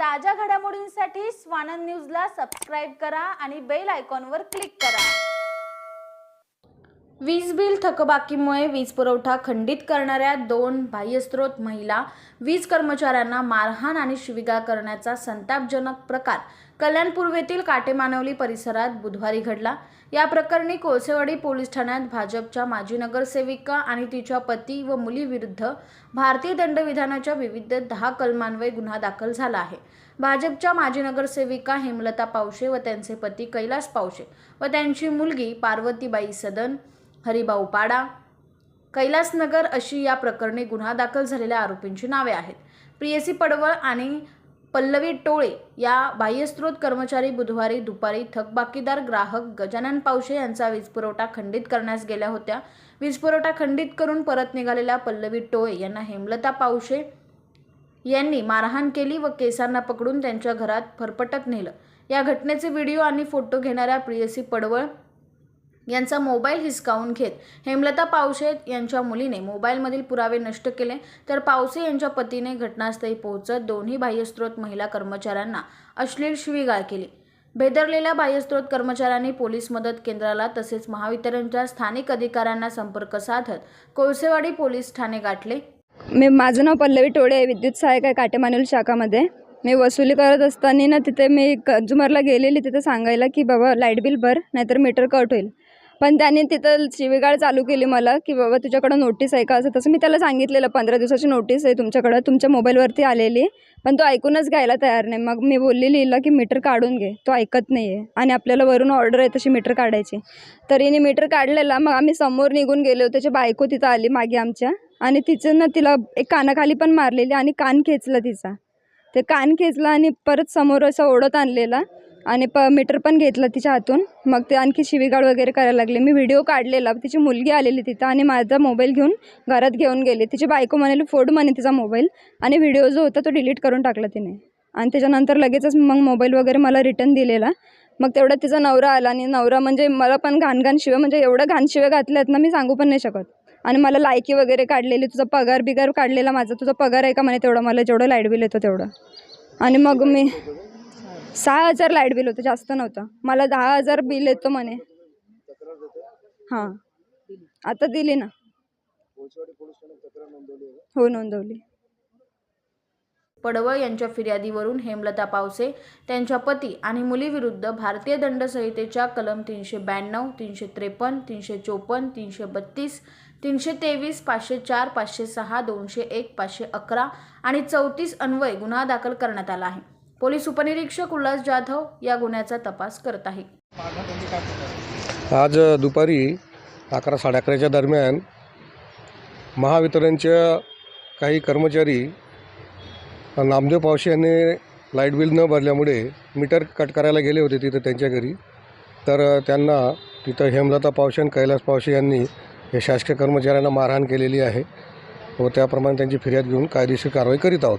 ताज्या घडामोडींसाठी स्वानंद न्यूजला सबस्क्राईब करा आणि बेल आयकॉनवर क्लिक करा. वीज बिल थकबाकीमुळे वीज पुरवठा खंडित करणाऱ्या दोन बाह्यस्त्रोत महिला वीज कर्मचाऱ्यांना मारहाण आणि शिविगा करण्याचा संतापजनक प्रकार कल्याण पूर्वेतील काटेमानवली परिसरात बुधवारी घडला. या प्रकरणी कोळसेवाडी पोलीस ठाण्यात भाजपच्या माजी नगरसेविका आणि तिच्या पती व मुलीविरुद्ध भारतीय दंडविधानाच्या विविध दहा कलमान्वये गुन्हा दाखल झाला आहे. भाजपच्या माजी नगरसेविका हेमलता पावशे व त्यांचे पती कैलास पावशे व त्यांची मुलगी पार्वतीबाई सदन हरिभाऊ पाडा कैलासनगर अशी या प्रकरणी गुन्हा दाखल झालेल्या आरोपींची नावे आहेत. प्रियसी पडवळ आणि पल्लवी टोळे या बाह्यस्त्रोत कर्मचारी बुधवारी दुपारी थकबाकीदार ग्राहक गजानन पावशे यांचा वीज पुरवठा खंडित करण्यास गेल्या होत्या. वीज पुरवठा खंडित करून परत निघालेल्या पल्लवी टोळे यांना हेमलता पावशे यांनी मारहाण केली व केसांना पकडून त्यांच्या घरात फरफटत नेलं. या घटनेचे व्हिडिओ आणि फोटो घेणाऱ्या प्रियसी पडवळ यांचा मोबाईल हिसकावून घेत हेमलता पावसे यांच्या मुलीने मोबाईलमधील पुरावे नष्ट केले. तर पावसे यांच्या पतीने घटनास्थळी पोहोचत दोन्ही बाह्यस्त्रोत महिला कर्मचाऱ्यांना अश्लील शिवीगाळ केली. भेदरलेल्या बाह्यस्त्रोत कर्मचाऱ्यांनी पोलीस मदत केंद्राला तसेच महावितरणच्या स्थानिक अधिकाऱ्यांना संपर्क साधत कोळसेवाडी पोलीस ठाणे गाठले. मी माझं नाव पल्लवी टोळे विद्युत सहाय्यक आहे काटेमानुल शाखामध्ये. मी वसुली करत असताना ना तिथे मी कंझ्युमरला गेलेली तिथे सांगायला की बाबा लाइट बिल भर नाहीतर मीटर कट होईल. पण त्याने तिथं शिवीगाळ चालू केली मला की बाबा तुझ्याकडं नोटीस आहे का असं तसं. मी त्याला सांगितलेलं पंधरा दिवसाची नोटीस आहे तुमच्याकडं तुमच्या मोबाईलवरती आलेली पण तो ऐकूनच घ्यायला तयार नाही. मग मी बोललेली हिला की मीटर काढून घे तो ऐकत नाही आहे आणि आपल्याला वरून ऑर्डर आहे तशी मीटर काढायची. तर हिने मीटर काढलेला मग आम्ही समोर निघून गेलो त्याची बायको तिथं आली मागे आमच्या. आणि तिचं ना तिला एक कानाखाली पण मारलेली आणि कान खेचलं तिचा. ते कान खेचलं आणि परत समोर असं ओढत आणलेला. आणि प मीटर पण घेतलं तिच्या हातून. मग ते आणखी शिवीगाळ वगैरे करायला लागले. मी व्हिडिओ काढलेला. तिची मुलगी आलेली तिथं आणि माझा मोबाईल घेऊन घरात घेऊन गेली. तिची बायको म्हणाली फोड म्हणे तिचा मोबाईल. आणि व्हिडिओ जो होता तो डिलीट करून टाकला तिने. आणि त्याच्यानंतर लगेचच मग मोबाईल वगैरे मला रिटर्न दिलेला. मग तेवढ्यात तिचा नवरा आला आणि नवरा म्हणजे मला पण घाण घाण शिव्या म्हणजे एवढं घाण शिव्या घातल्यात ना मी सांगू पण नाही शकत. आणि मला लायकी वगैरे काढलेली तुझा पगार बिगार काढलेला माझा तुझा पगार आहे का? म्हणे तेवढं मला जेवढं लाइट बिल येतं तेवढं. आणि मग मी सहा हजार लाइट बिल होतं जास्त नव्हतं. मला दहा हजार बिल येतो म्हणे. हां. आता दिली ना. हो नोंदवली. पडवळ यांच्या फिर्यादीवरून हेमलता पावसे त्यांच्या पती आणि मुलीविरुद्ध भारतीय दंड संहितेच्या कलम तीनशे ब्याण्णव तीनशे त्रेपन्न तीनशे चोपन्न तीनशे बत्तीस तीनशे तेवीस पाचशे चार पाचशे सहा दोनशे एक पाचशे अकरा आणि चौतीस अन्वय गुन्हा दाखल करण्यात आला आहे. पोलीस उपनिरीक्षक उल्हास जाधव या गुन्ह्याचा तपास करत आहे. आज दुपारी अकरा साडे अकराच्या दरम्यान महावितरणच्या काही कर्मचारी नामदेव पावशे यांनी लाइट बिल न भरल्यामुळे मीटर कट करायला गेले होते तिथं त्यांच्या घरी. तर त्यांना तिथं हेमलता पावशे आणि कैलास पावशे यांनी या शासकीय कर्मचाऱ्यांना मारहाण केलेली आहे व त्याप्रमाणे त्यांची फिर्याद घेऊन कायदेशीर कारवाई करीत आहोत.